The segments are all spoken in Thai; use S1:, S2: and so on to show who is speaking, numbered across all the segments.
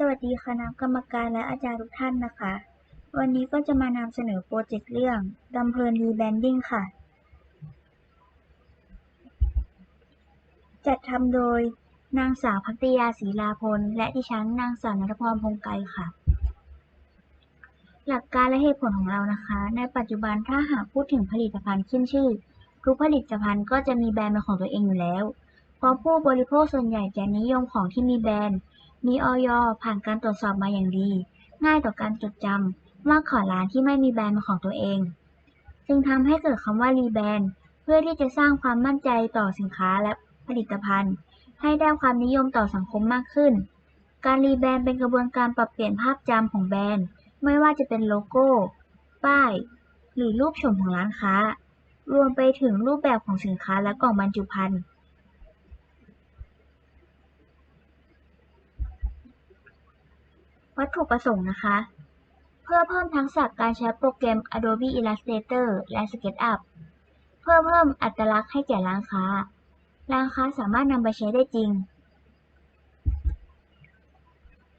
S1: สวัสดีคณะกรรมการและอาจารย์ทุกท่านนะคะ วันนี้ก็จะมานำเสนอโปรเจกต์เรื่องดำเพลินรีแบรนดิ้งค่ะ จัดทำโดยนางสาวพัตยาศรีลาพล และดิฉันนางสาวนัทพรพงไกรค่ะ หลักการและเหตุผลของเรานะคะ ในปัจจุบันถ้าหากพูดถึงผลิตภัณฑ์ขึ้นชื่อ ทุกผลิตภัณฑ์ก็จะมีแบรนด์เป็นของตัวเองอยู่แล้ว เพราะผู้บริโภคส่วนใหญ่จะนิยมของที่มีแบรนด์ มีออยผ่านการตรวจสอบมาอย่างดี ง่ายต่อการจดจำมากกว่าร้านที่ไม่มีแบรนด์ของตัวเอง จึงทำให้เกิดคำว่ารีแบรนด์เพื่อที่จะสร้างความมั่นใจต่อสินค้าและผลิตภัณฑ์ ให้ได้ความนิยมต่อสังคมมากขึ้น การรีแบรนด์เป็นกระบวนการปรับเปลี่ยนภาพจำของแบรนด์ ไม่ว่าจะเป็นโลโก้ ป้าย หรือรูปโฉมของร้านค้ารวมไปถึงรูปแบบของสินค้าและกล่องบรรจุภัณฑ์ วัตถุประสงค์นะคะ เพื่อเพิ่มทักษะการใช้โปรแกรม Adobe Illustrator และ SketchUp เพื่อเพิ่มอัตลักษณ์ให้แก่ร้านค้า ร้านค้าสามารถนำไปใช้ได้จริง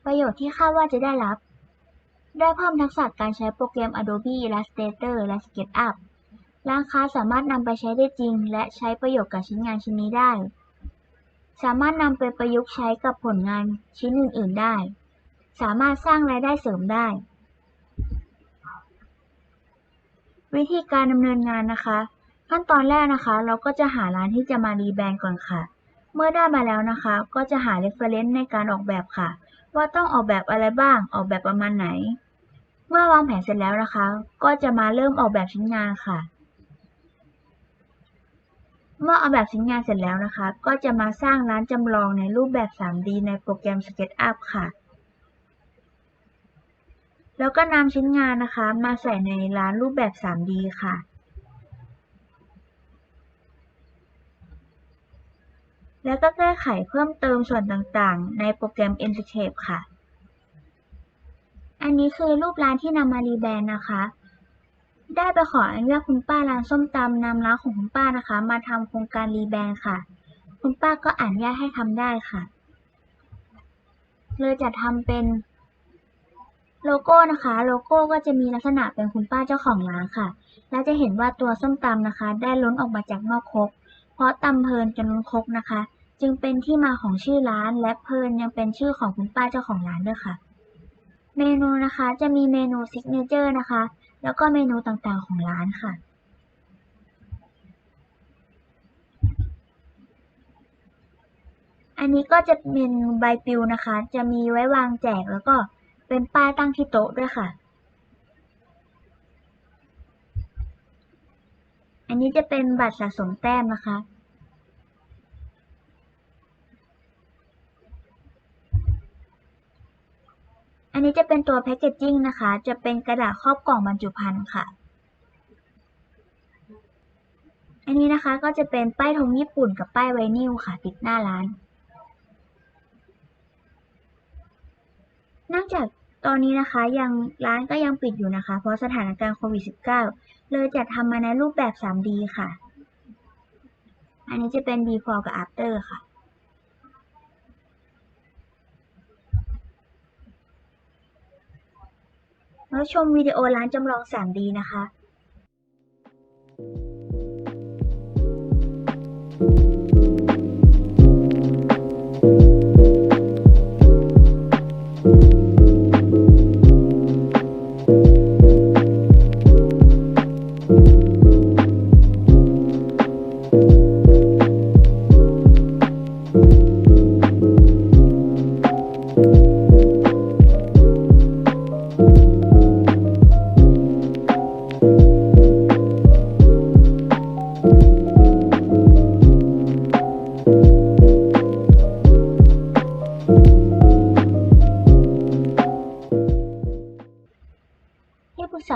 S1: ประโยชน์ที่คาดว่าจะได้รับ ได้เพิ่มทักษะการใช้โปรแกรม Adobe Illustrator และ SketchUp ร้านค้าสามารถนำไปใช้ได้จริง และใช้ประโยชน์กับชิ้นงานชิ้นนี้ได้ สามารถนำไปประยุกต์ใช้กับผลงานชิ้นอื่น ๆ ได้ สามารถสร้างรายได้เสริมได้ วิธีการดำเนินงานนะคะ ขั้นตอนแรกนะคะ เราก็จะหาร้านที่จะมารีแบรนด์ก่อนค่ะ เมื่อได้มาแล้วนะคะ ก็จะหา reference ในการออกแบบค่ะ ว่าต้องออกแบบอะไรบ้าง ออกแบบประมาณไหน เมื่อวางแผนเสร็จแล้วนะคะ ก็จะมาเริ่มออกแบบชิ้นงานค่ะเมื่อออกแบบชิ้นงานเสร็จแล้วนะคะ ก็จะมาสร้างร้านจำลองในรูปแบบ 3D ในโปรแกรม SketchUp ค่ะ แล้วก็นำชิ้นงานนะคะ มาใส่ในร้านรูปแบบ 3D ค่ะ แล้วก็แก้ไขเพิ่มเติมส่วนต่างๆ ในโปรแกรม Enscape ค่ะ อันนี้คือรูปร้านที่นำมารีแบรนด์นะคะ ได้ไปขออนุญาตคุณป้าร้านส้มตำนำร้านของคุณป้านะคะ มาทำโครงการรีแบรนด์ค่ะ คุณป้าก็อนุญาตให้ทำได้ค่ะ เลยจะทำเป็น โลโก้นะคะ โลโก้ก็จะมีลักษณะเป็นคุณป้าเจ้าของร้านค่ะ และจะเห็นว่าตัวส้มตำนะคะ ได้ล้นออกมาจากนอกครกเพราะตำเพลินจนล้นครกนะคะ จึงเป็นที่มาของชื่อร้าน และเพลินยังเป็นชื่อของคุณป้าเจ้าของร้านด้วยค่ะ เมนูนะคะจะมีเมนูซิกเนเจอร์นะคะ แล้วก็เมนูต่างๆของร้านค่ะอันนี้ก็จะเป็นใบปลิวนะคะ จะมีไว้วางแจกแล้วก็ เป็นป้ายตั้งที่โต๊ะด้วยค่ะ อันนี้จะเป็นบัตรสะสมแต้มนะคะ อันนี้จะเป็นตัวแพคเกจจิ้งนะคะ จะเป็นกระดาษครอบกล่องบรรจุภัณฑ์ค่ะ อันนี้นะคะก็จะเป็นป้ายธงญี่ปุ่นกับป้ายไวนิลค่ะ ติดหน้าร้าน นื่องจากตอนนี้นะคะยังร้านก็ยังปิดอยู่นะคะ เพราะสถานการณ์โควิด -19 เลยจัดทำมาในรูปแบบ 3D ค่ะ อันนี้จะเป็น before กับ after ค่ะแล้วชมวิดีโอร้านจำลอง 3D นะคะที่ป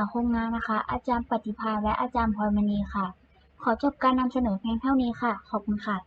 S1: รึกษาโครงานนะคะ อาจารย์ปฏิภาและอาจารย์พลมณีค่ะ ขอจบการนำเสนอเพียงเท่านี้ค่ะ ขอบคุณค่ะ